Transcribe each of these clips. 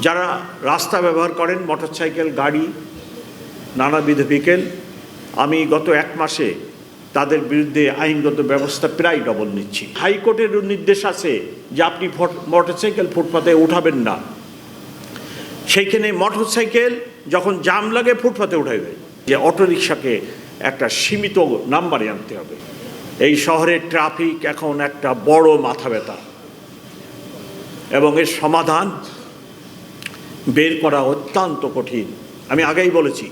যারা রাস্তা ব্যবহার করেন, মোটরসাইকেল, গাড়ি, নানাবিধ ভেহিকেল, আমি গত এক মাসে তাদের বিরুদ্ধে আইনগত ব্যবস্থা প্রায় ডবল নিচ্ছি। হাইকোর্টের নির্দেশ আছে যে আপনি মোটরসাইকেল ফুটপাতে উঠাবেন না। সেইখানে মোটরসাইকেল যখন জাম লাগে ফুটপাতে উঠাইবে যে অটোরিকশাকে একটা সীমিত নাম্বারে আনতে হবে। এই শহরের ট্রাফিক এখন একটা বড় মাথা ব্যথা। এবং এর সমাধান বের করা অত্যন্ত কঠিন। আমি আগেই বলেছি,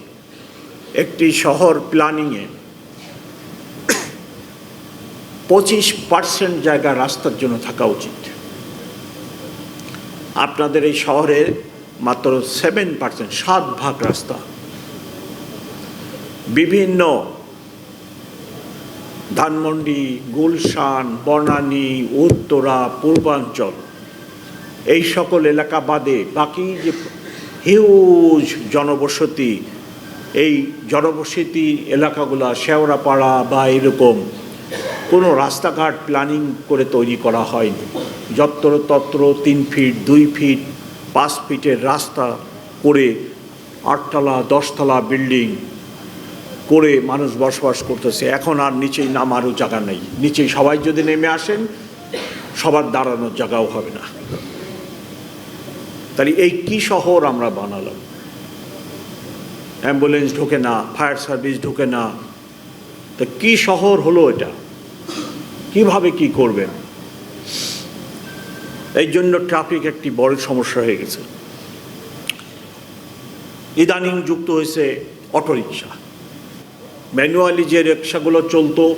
একটি শহর প্ল্যানিংয়ে পঁচিশ পার্সেন্ট জায়গা রাস্তার জন্য থাকা উচিত। আপনাদের এই শহরে মাত্র সেভেন পার্সেন্ট সাত ভাগ রাস্তা। বিভিন্ন ধানমন্ডি, গুলশান, বনানী, উত্তরা, পূর্বাঞ্চল এই সকল এলাকা বাদে বাকি যে হিউজ জনবসতি, এই জনবসতি এলাকাগুলা, শেওড়াপাড়া বা এরকম, কোনো রাস্তাঘাট প্ল্যানিং করে তৈরি করা হয়নি। যত্র তত্র তিন ফিট দুই ফিট পাঁচ ফিটের রাস্তা করে আটতলা, দশতলা বিল্ডিং করে মানুষ বসবাস করতেছে। এখন আর নিচেই নামারও জায়গা নেই। নিচে সবাই যদি নেমে আসেন, সবার দাঁড়ানোর জায়গাও হবে না। তাহলে এই কি শহর আমরা বানালাম? অ্যাম্বুলেন্স ঢোকে না, ফায়ার সার্ভিস ঢোকে না। তা কি শহর হলো এটা? কীভাবে কি করবেন? এই জন্য ট্রাফিক একটি বড় সমস্যা হয়ে গেছে। ইদানিং যুক্ত হয়েছে অটোরিকশা। ম্যানুয়ালি যে রিক্সাগুলো চলতো,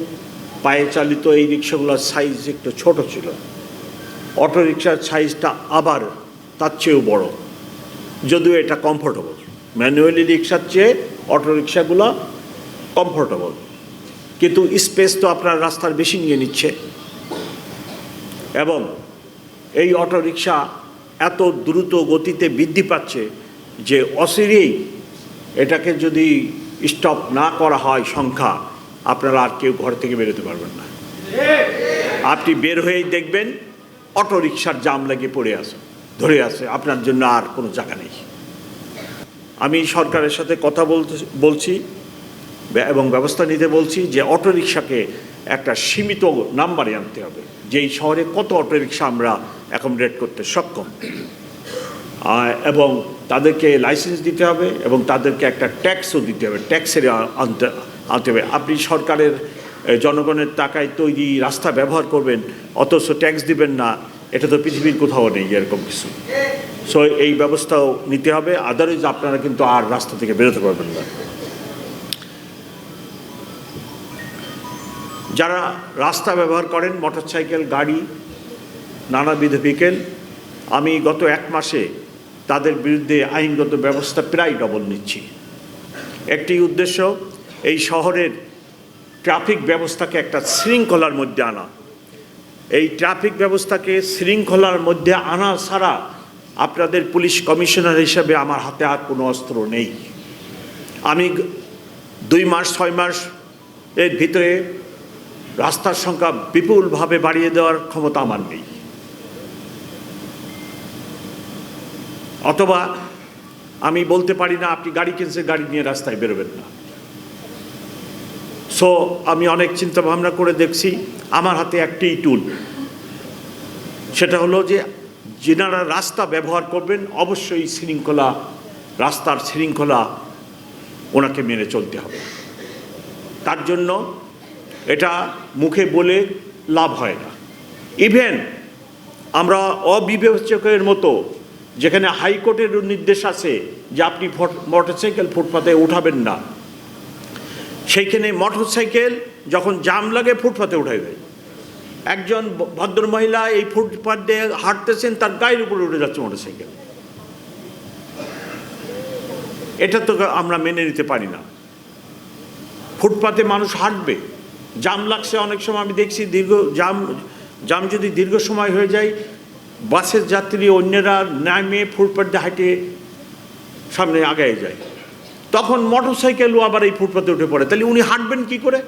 পায়ে চালিত এই রিক্সাগুলোর সাইজ একটু ছোট ছিল। অটোরিকশার সাইজটা আবার তার চেয়েও বড়। যদিও এটা কমফোর্টেবল ম্যানুয়ালি রিক্সার চেয়ে অটোরিকশাগুলো কমফোর্টেবল কিন্তু স্পেস তো আপনার রাস্তার বেশি নিয়ে নিচ্ছে। এবং এই অটোরিকশা এত দ্রুত গতিতে বৃদ্ধি পাচ্ছে যে অচিরেই এটাকে যদি স্টপ না করা হয় সংখ্যা, আপনারা আর কেউ ঘর থেকে বেরোতে পারবেন না। আপনি বের হয়েই দেখবেন অটো রিক্সার জাম লাগে পড়ে আছে। ধরে আছে, আপনার জন্য আর কোনো জায়গা নেই। আমি সরকারের সাথে কথা বলতে, বলছি এবং ব্যবস্থা নিতে বলছি যে অটো রিক্সাকে একটা সীমিত নাম্বারে আনতে হবে। যে এই শহরে কত অটো রিক্সা আমরা অ্যাকোমোডেট করতে সক্ষম। এবং তাদেরকে লাইসেন্স দিতে হবে এবং তাদেরকে একটা ট্যাক্সও দিতে হবে ট্যাক্সের আনতে আনতে হবে। আপনি সরকারের জনগণের টাকায় তৈরি রাস্তা ব্যবহার করবেন, অথচ ট্যাক্স দিবেন না। এটা তো পৃথিবীর কোথাও নেই এরকম কিছু। সো এই ব্যবস্থাও নিতে হবে আদারওয়াইজ আপনারা কিন্তু আর রাস্তা থেকে বেরোতে পারবেন না। যারা রাস্তা ব্যবহার করেন, মোটরসাইকেল, গাড়ি, নানাবিধ ভেহিকেল আমি গত এক মাসে তাদের বিরুদ্ধে আইনগত ব্যবস্থা প্রায় ডবল নিচ্ছি। একটি উদ্দেশ্য, এই শহরের ট্রাফিক ব্যবস্থাকে একটা শৃঙ্খলার মধ্যে আনা। এই ট্রাফিক ব্যবস্থাকে শৃঙ্খলার মধ্যে আনা ছাড়া আপনাদের পুলিশ কমিশনার হিসেবে আমার হাতে আর কোনো অস্ত্র নেই। আমি দুই মাস, ছয় মাস এর ভিতরে রাস্তার সংখ্যা বিপুলভাবে বাড়িয়ে দেওয়ার ক্ষমতা আমার নেই। অথবা আমি বলতে পারি না, আপনি গাড়ি কিনছে গাড়ি নিয়ে রাস্তায় বেরোবেন না। সো আমি অনেক চিন্তা ভাবনা করে দেখছি, আমার হাতে একটি টুল সেটা হলো যে, যেনারা রাস্তা ব্যবহার করবেন, অবশ্যই শৃঙ্খলা, রাস্তার শৃঙ্খলা ওনাকে মেনে চলতে হবে। তার জন্য এটা মুখে বলে লাভ হয় না। ইভেন আমরা অবিবেচকের মতো, যেখানে হাইকোর্টের নির্দেশ আছে যে, আপনি মোটরসাইকেল ফুটপাতে উঠাবেন না সেইখানে মোটরসাইকেল যখন জাম লাগে ফুটপাতে উঠাইবে। একজন ভ- ভদ্রমহিলা এই ফুটপাত দিয়ে হাঁটতেছেন, তার গায়ের উপরে উঠে যাচ্ছে মোটরসাইকেল। এটা তো আমরা মেনে নিতে পারি না। ফুটপাতে মানুষ হাঁটবে। জাম লাগছে অনেক সময়, আমি দেখছি দীর্ঘ জাম জাম যদি দীর্ঘ সময় হয়ে যায়, বাসের যাত্রী অন্যরা নামে ফুটপাত দিয়ে হাঁটে সামনে আগায় যায়। তখন মোটর সাইকেলও আবার এই ফুটপাতে উঠে পড়ে। তাহলে উনি হাঁটবেন কি করে?